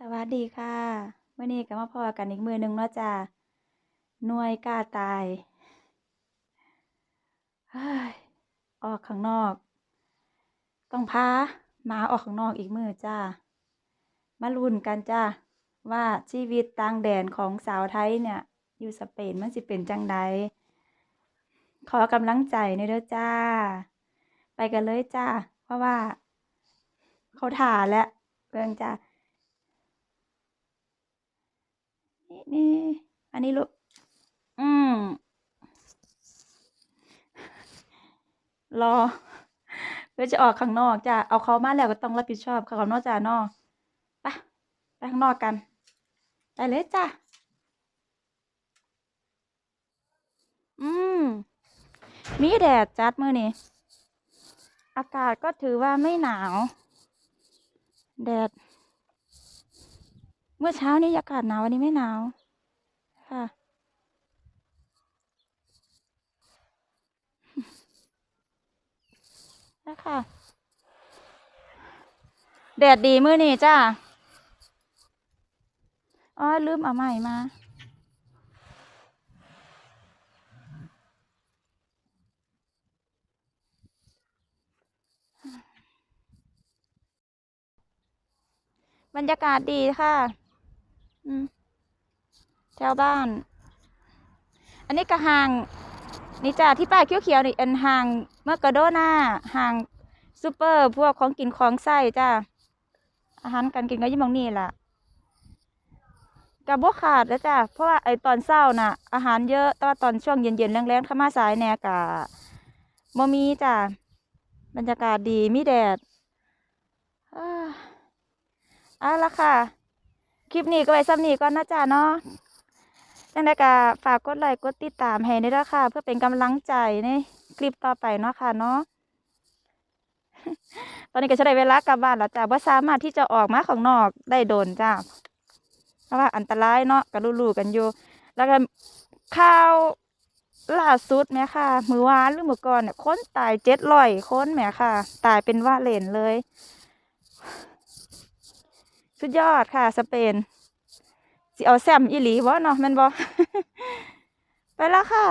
สวัสดีค่ะวันนี้ก็มาพอกันอีกมือหนึ่งเนาะจ้าหน่วยกล้าตายออกข้างนอก ต้องพาหมาออกข้างนอกอีกมือจ้ามาลุ้นกันจ้าว่าชีวิตต่างแดนของสาวไทยเนี่ย อยู่สเปนมันสิเป็นจังใดขอกำลังใจในเด้อจ้า ไปกันเลยจ้า เพราะว่า เขาถ่าแล้วเบิ่องจ้า นี่นี่อันนี้ลูกอืมรอเพื่อจะออกข้างนอกจ้ะเอาเขามาแล้วก็ต้องรับผิดชอบเขาข้างนอกจ้ะนอไปไปข้างนอกกันไปเลยจ้ะอืมมีแดดจัดมือนี้อากาศก็ถือว่าไม่หนาว แดด มื่อเช้านี้อากาศหนาววันนี้ไม่หนาวค่ะ นะคะแดดดีมื้อนี้จ้าอ๋อลืมเอาใหม่มาบรรยากาศดีค่ะ แถวบ้าน อันนี้ก็ห่าง นี่จ้าที่ป้ายเขียวๆนี่อันห่างเมื่อกระโดนาห่างซูเปอร์ พวกของกินของใส่จ้าอาหารการกินก็ยิ่หมองนี่แหละกับบ่ขาดแล้วจ้าเพราะว่าไอตอนเช้าน่ะ อาหารเยอะแต่ว่าตอนช่วงเย็นๆแรงๆเข้ามาสายแน่กะบ่มีจ้าบรรยากาศดีมีแดดอ่าเอาละค่ะ คลิปนี้ก็ไว้ซ้ำนี้ก่อนนะจ้าเนาะจังไดก็ฝากกดไลค์กดติดตามให้ด้วยเด้อค่ะ เพื่อเป็นกำลังใจในคลิปต่อไปเนาะค่ะเนาะตอนนี้ก็จะได้เวลากลับบ้านแล้วจ้าว่าสามารถที่จะออกมาข้างนอกได้โดนจ้าเพราะว่าอันตรายเนาะก็รู้ๆกันอยู่ แล้วก็ข่าวล่าสุดแม่ค่ะ มือวานหรือมือก่อนเนี่ยค้นตายเจ็ดร้อยค้นแม่ค่ะ ตายเป็นว่าเล่นเลย สุดยอดค่ะ สเปนสิเอาแซมอีหลีบ่เนาะแม่นบ่ไปแล้วค่ะ